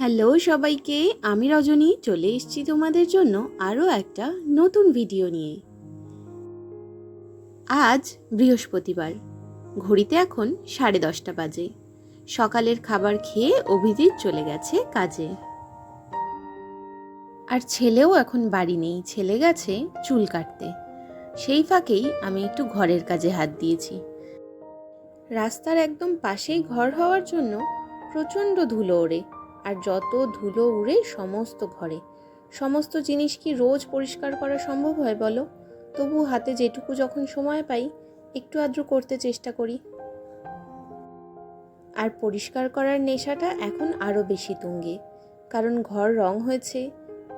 Hello সবাইকে, আমি রজনী, চলে এসেছি তোমাদের জন্য আরও একটা নতুন ভিডিও নিয়ে। আজ বৃহস্পতিবার, ঘড়িতে এখন সাড়ে দশটা বাজে। সকালের খাবার খেয়ে অভিজিৎ চলে গেছে কাজে। আর ছেলেও এখন বাড়ি নেই, ছেলে গেছে চুল কাটতে। সেই ফাঁকেই আমি একটু ঘরের কাজে হাত দিয়েছি। রাস্তার একদম পাশেই ঘর হওয়ার জন্য প্রচণ্ড ধুলো ওড়ে। আর যত ধুলো উড়ে সমস্ত ঘরে। সমস্ত জিনিস কি রোজ পরিষ্কার করা সম্ভব হয় বলো? তবু হাতে যেটুকু যখন সময় পাই, একটু আদ্র করতে চেষ্টা করি। আর পরিষ্কার করার নেশাটা এখন আরও বেশি তুঙ্গে। কারণ ঘর রং হয়েছে,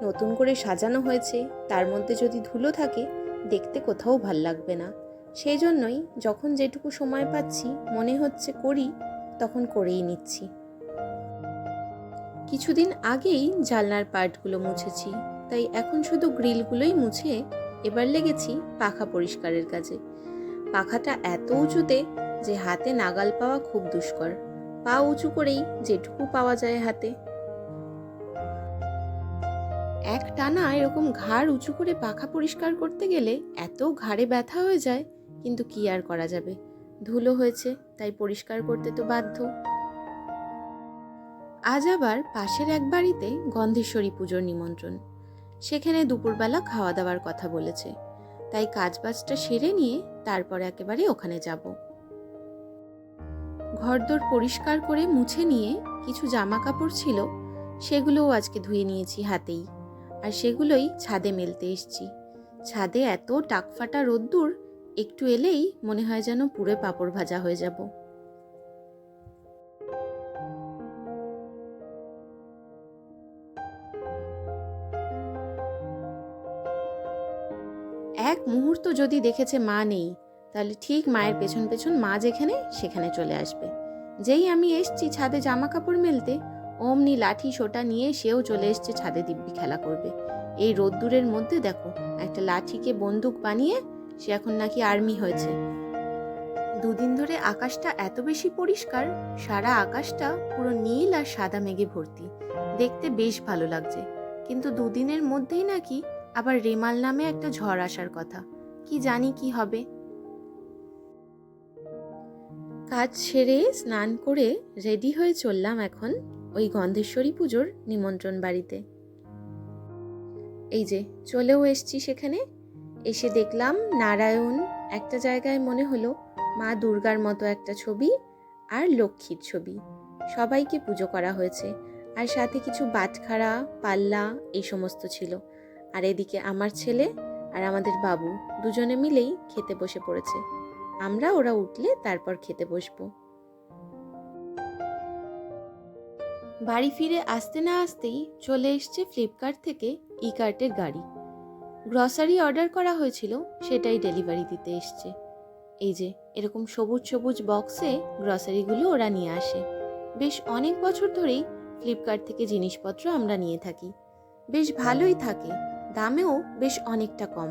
নতুন করে সাজানো হয়েছে, তার মধ্যে যদি ধুলো থাকে, দেখতে কোথাও ভালো লাগবে না। সেই জন্যই যখন যেটুকু সময় পাচ্ছি, মনে হচ্ছে করি, তখন করেই নিচ্ছি। কিছুদিন আগেই জানলার পার্টগুলো মুছেছি, তাই এখন শুধু গ্রিলগুলোই মুছে এবার লেগেছি পাখা পরিষ্কারের কাজে। পাখাটা এত উঁচুতে যে হাতে নাগাল পাওয়া খুব দুষ্কর। পা উঁচু করেই যেটুকু পাওয়া যায় হাতে। এক টানা এরকম ঘাড় উঁচু করে পাখা পরিষ্কার করতে গেলে এত ঘাড়ে ব্যথা হয়ে যায়, কিন্তু কি আর করা যাবে? ধুলো হয়েছে, তাই পরিষ্কার করতে তো বাধ্য। আজ আবার পাশের এক বাড়িতে গন্ধেশ্বরী পুজোর নিমন্ত্রণ। সেখানে দুপুরবেলা খাওয়া দাওয়ার কথা বলেছে। তাই কাজবাজটা সেরে নিয়ে তারপর একেবারে ওখানে যাব। ঘরদোর পরিষ্কার করে মুছে নিয়ে কিছু জামা কাপড় ছিল, সেগুলোও আজকে ধুয়ে নিয়েছি হাতেই। আর সেগুলোই ছাদে মেলতে এসছি। ছাদে এত টাকফাটা রোদ্দুর, একটু এলেই মনে হয় যেন পুরো পাপড় ভাজা হয়ে যাব। যদি দেখেছে মা নেই, তাহলে ঠিক মায়ের পেছন পেছন মা যেখানে, সেখানে চলে আসবে। যেই আমি এসছি ছাদে জামা কাপড় মেলতে, অমনি লাঠি, সোটা নিয়ে সেও চলে এসছে ছাদে দিব্যি খেলা করবে। এই রোদ্দুরের মধ্যে দেখো, একটা লাঠিকে বন্দুক বানিয়ে সে এখন নাকি আর্মি হয়েছে। দুদিন ধরে আকাশটা এত বেশি পরিষ্কার, সারা আকাশটা পুরো নীল আর সাদা মেঘে ভর্তি। দেখতে বেশ ভালো লাগছে। কিন্তু দুদিনের মধ্যেই নাকি আবার রেমাল নামে একটা ঝড় আসার কথা। কি জানি কি হবে। কাজ সেরে স্নান করে রেডি হয়ে চললাম এখন ওই গন্ধেশ্বরী পুজোর নিমন্ত্রণ বাড়িতে। এই যে, চলেও এসছি সেখানে। এসে দেখলাম নারায়ণ একটা জায়গায় মনে হলো মা দুর্গার মতো একটা ছবি আর লক্ষ্মীর ছবি। সবাইকে পুজো করা হয়েছে আর সাথে কিছু বাটখারা, পাল্লা এই সমস্ত ছিল। আর এদিকে আমার ছেলে আর আমাদের বাবু দুজনে মিলেই খেতে বসে পড়েছে। আমরা ওরা উঠলে তারপর খেতে বসবো। বাড়ি ফিরে আসতে না আসতেই চলে এসছে ফ্লিপকার্ট থেকে ই কার্টের গাড়ি। গ্রসারি অর্ডার করা হয়েছিল, সেটাই ডেলিভারি দিতে এসছে। এই যে, এরকম সবুজ সবুজ বক্সে গ্রসারিগুলো ওরা নিয়ে আসে। বেশ অনেক বছর ধরেই ফ্লিপকার্ট থেকে জিনিসপত্র আমরা নিয়ে থাকি। বেশ ভালোই থাকে। দামেও বেশ অনেকটা কম।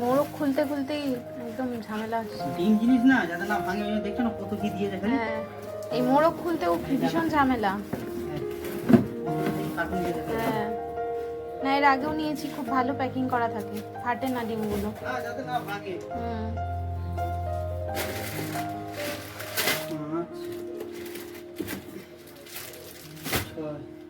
মোড়ক খুলতে খুলতেই একদম ঝামেলা হচ্ছে। তিন জিনিস না যাতে না ভাঙে ভেঙে দেখছ না কত কি দিয়ে দেখেন হ্যাঁ এই মোড়ক খুলতেও ভীষণ ঝামেলা। দেখেন হ্যাঁ। না এর আগেও নিয়েছি খুব ভালো প্যাকিং করা থাকে ফাটে না ডিমগুলো। হ্যাঁ, যাতে না ভাঙে। হুম। পাঁচ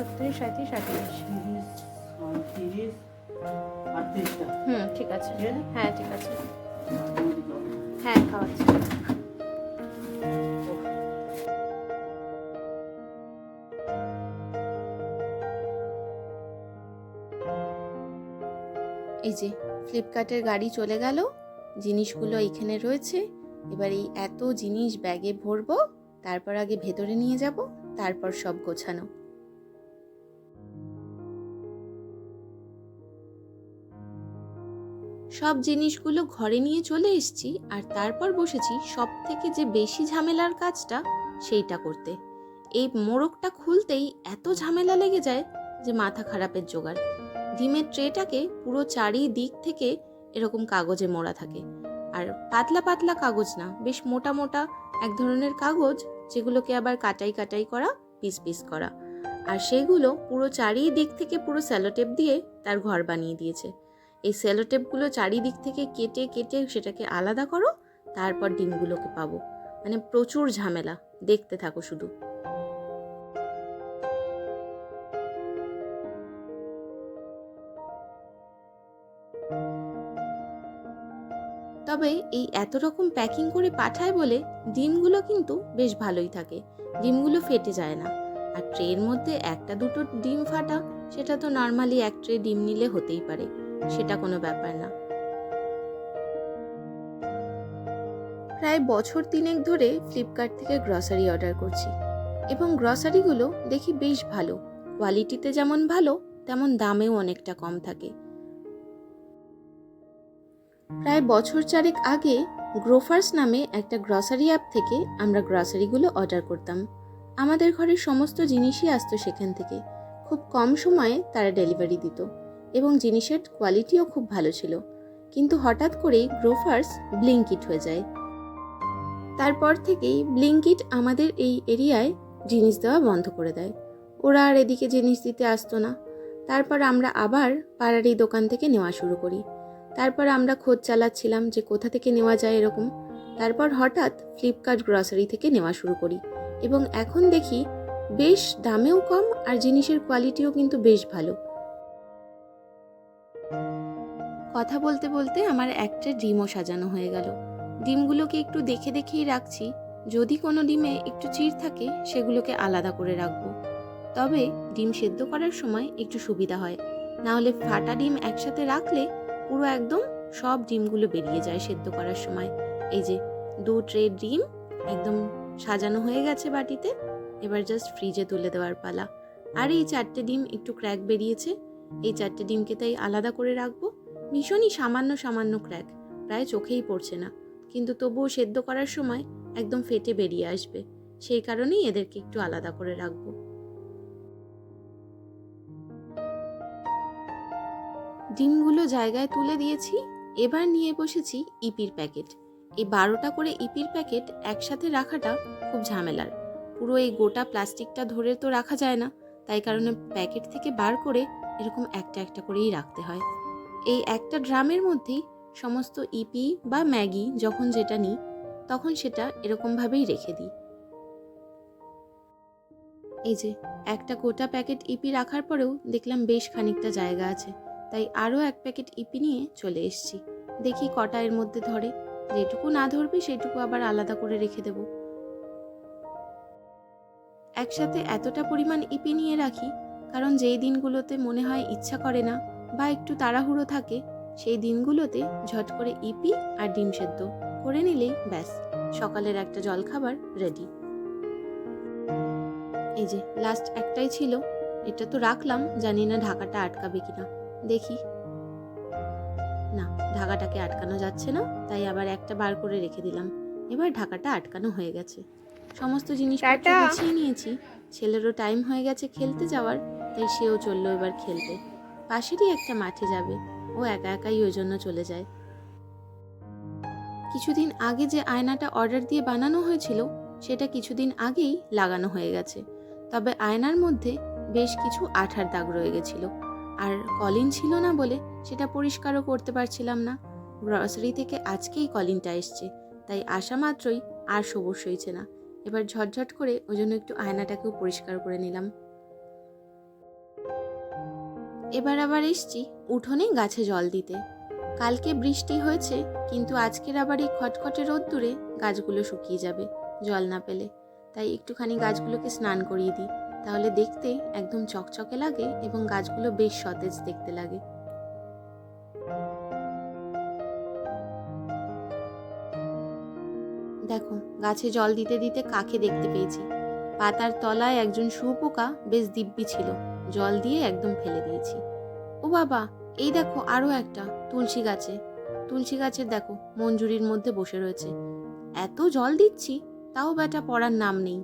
আটত্রিশ তিরিশ হুম ঠিক আছে? হ্যাঁ ঠিক আছে। হ্যাঁ এই যে ফ্লিপকার্টের গাড়ি চলে গেল। জিনিসগুলো এখানে রয়েছে। এবার এই এত জিনিস ব্যাগে ভরবো, তারপর আগে ভেতরে নিয়ে যাব, তারপর সব গোছানো। সব জিনিসগুলো ঘরে নিয়ে চলে এসেছি আর তারপর বসেছি সব থেকে যে বেশি ঝামেলার কাজটা সেইটা করতে। এই মোড়কটা খুলতেই এত ঝামেলা লেগে যায় যে মাথা খারাপের জোগাড়। ডিমের ট্রেটাকে পুরো চারিদিক থেকে এরকম কাগজে মোড়া থাকে। আর পাতলা পাতলা কাগজ না, বেশ মোটা মোটা এক ধরনের কাগজ যেগুলোকে আবার কাটাই কাটাই করা, পিস পিস করা। আর সেগুলো পুরো চারিদিক থেকে পুরো স্যালোটেপ দিয়ে তার ঘর বানিয়ে দিয়েছে। এই স্যালোটেপগুলো চারিদিক থেকে কেটে কেটে সেটাকে আলাদা করো, তারপর ডিমগুলোকে পাবো। মানে প্রচুর ঝামেলা, দেখতে থাকো শুধু। তবে এই এত রকম প্যাকিং করে পাঠায় বলে ডিমগুলো কিন্তু বেশ ভালোই থাকে। ডিমগুলো ফেটে যায় না। আর ট্রের মধ্যে একটা দুটো ডিম ফাটা, সেটা তো নর্মালি এক ট্রে ডিম নিলে হতেই পারে। সেটা কোনো ব্যাপার না। প্রায় বছর তিনেক ধরে ফ্লিপকার্ট থেকে গ্রসারি অর্ডার করছি। এবং গ্রসারিগুলো দেখি বেশ ভালো। কোয়ালিটিতে যেমন ভালো, তেমন দামেও অনেকটা কম থাকে। প্রায় বছর চারেক আগে গ্রোফার্স নামে একটা গ্রসারি অ্যাপ থেকে আমরা গ্রসারিগুলো অর্ডার করতাম। আমাদের ঘরের সমস্ত জিনিসই আসতো সেখান থেকে। খুব কম সময়ে তারা ডেলিভারি দিত এবং জিনিসের কোয়ালিটিও খুব ভালো ছিল। কিন্তু হঠাৎ করেই গ্রোফার্স ব্লিঙ্কিট হয়ে যায়। তারপর থেকেই ব্লিঙ্কিট আমাদের এই এরিয়ায় জিনিস দেওয়া বন্ধ করে দেয়। ওরা আর এদিকে জিনিস দিতে আসতো না। তারপর আমরা আবার পাড়ার এই দোকান থেকে নেওয়া শুরু করি। তারপর আমরা খোঁজ চালাচ্ছিলাম যে কোথা থেকে নেওয়া যায় এরকম। তারপর হঠাৎ ফ্লিপকার্ট গ্রসারি থেকে নেওয়া শুরু করি এবং এখন দেখি বেশ দামেও কম আর জিনিসের কোয়ালিটিও কিন্তু বেশ ভালো। কথা বলতে বলতে আমার একটা ডিমও সাজানো হয়ে গেল। ডিমগুলোকে একটু দেখে দেখেই রাখছি। যদি কোনো ডিমে একটু চির থাকে, সেগুলোকে আলাদা করে রাখব। তবে ডিম সেদ্ধ করার সময় একটু সুবিধা হয়। না হলে ফাটা ডিম একসাথে রাখলে পুরো একদম সব ডিমগুলো বেরিয়ে যায় সেদ্ধ করার সময়। এই যে দু ট্রে ডিম একদম সাজানো হয়ে গেছে বাটিতে, এবার জাস্ট ফ্রিজে তুলে দেওয়ার পালা। আর এই চারটে ডিম একটু ক্র্যাক বেরিয়েছে। এই চারটে ডিমকে তাই আলাদা করে রাখব। ভীষণই সামান্য সামান্য ক্র্যাক প্রায় চোখেই পড়ছে না। কিন্তু তবুও সেদ্ধ করার সময় একদম ফেটে বেরিয়ে আসবে। সেই কারণেই এদেরকে একটু আলাদা করে রাখব। ডিমগুলো জায়গায় তুলে দিয়েছি, এবার নিয়ে বসেছি ইপির প্যাকেট। এই বারোটা করে ইপির প্যাকেট একসাথে রাখাটা খুব ঝামেলার। পুরো এই গোটা প্লাস্টিকটা ধরে তো রাখা যায় না, তাই কারণে প্যাকেট থেকে বার করে এরকম একটা একটা করেই রাখতে হয়। এই একটা ড্রামের মধ্যেই সমস্ত ইপি বা ম্যাগি যখন যেটা নিই, তখন সেটা এরকমভাবেই রেখে দিই। এই যে, একটা গোটা প্যাকেট ইপি রাখার পরেও দেখলাম বেশ খানিকটা জায়গা আছে। তাই আরও এক প্যাকেট ইপি নিয়ে চলে এসেছি। দেখি কটা এর মধ্যে ধরে। যেটুকু না ধরবে, সেটুকু আবার আলাদা করে রেখে দেব। একসাথে এতটা পরিমাণ ইপি নিয়ে রাখি, কারণ যেই দিনগুলোতে মনে হয় ইচ্ছা করে না বা একটু তাড়াহুড়ো থাকে, সেই দিনগুলোতে ঝট করে ইপি আর ডিম সেদ্ধ করে নিলেই ব্যাস, সকালের একটা জলখাবার রেডি এই যে লাস্ট একটাই ছিল। এটা তো রাখলাম, জানি না ঢাকাটা আটকাবে কিনা। দেখি। না ঢাকাটাকে আটকানো যাচ্ছে না তাই আবার একটা বার করে রেখে দিলাম। এবার ঢাকাটা আটকানো হয়ে গেছে। সমস্ত জিনিসপত্র গুছিয়ে নিয়েছি। ছেলেরও টাইম হয়ে গেছে খেলতে যাওয়ার তাই সেও চলল এবার খেলতে। পাশেরই একটা মাঠে যাবে ও একা একাই ওই জন্য চলে যায়। কিছুদিন আগে যে আয়নাটা অর্ডার দিয়ে বানানো হয়েছিল সেটা কিছুদিন আগেই লাগানো হয়ে গেছে। তবে আয়নার মধ্যে বেশ কিছু আঠার দাগ রয়ে গেছিল। আর কলিন ছিল না বলে সেটা পরিষ্কারও করতে পারছিলাম না। গ্রসারি থেকে আজকেই কলিনটা এসছে, তাই আসা মাত্রই আর সবুজ সইছে না। এবার ঝটঝট করে ওই জন্য একটু আয়নাটাকেও পরিষ্কার করে নিলাম। এবার আবার এসছি উঠোনে গাছে জল দিতে। কালকে বৃষ্টি হয়েছে, কিন্তু আজকের আবার এই খটখটে রোদ্দুরে গাছগুলো শুকিয়ে যাবে, জল না পেলে। তাই একটুখানি গাছগুলোকে স্নান করিয়ে দিই। তাহলে দেখতে একদম চকচকে লাগে এবং গাছগুলো বেশ সতেজ দেখতে লাগে। দেখো, গাছে জল দিতে দিতে কাকে দেখতে পেয়েছি। পাতার তলায় একজন শুপোকা বেশ দিব্যি ছিল। জল দিয়ে একদম ফেলে দিয়েছি। ও বাবা, এই দেখো আরও একটা, তুলসী গাছে। তুলসী গাছের দেখো, মঞ্জুরির মধ্যে বসে রয়েছে। এত জল দিচ্ছি, তাও বেটা পড়ার নাম নেই।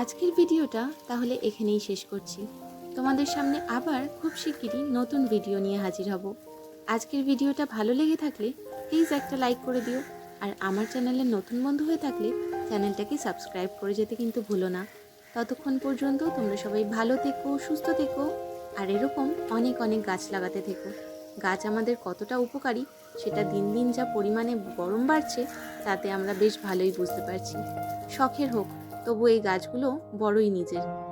আজকের ভিডিওটা তাহলে এখানেই শেষ করছি। তোমাদের সামনে আবার খুব শিগগিরই নতুন ভিডিও নিয়ে হাজির হব। আজকের ভিডিওটা ভালো লেগে থাকলে প্লিজ একটা লাইক করে দিও। আর আমার চ্যানেলে নতুন বন্ধু হয়ে থাকলে চ্যানেলটাকে সাবস্ক্রাইব করে যেতে কিন্তু ভুলো না। ততক্ষণ পর্যন্ত তোমরা সবাই ভালো থেকো, সুস্থ থেকো। আর এরকম অনেক অনেক গাছ লাগাতে থেকো। গাছ আমাদের কতটা উপকারী, সেটা দিন দিন যা পরিমাণে গরম বাড়ছে, তাতে আমরা বেশ ভালোই বুঝতে পারছি। শখের হোক তবু এই গাছগুলো বড়ই নিজের।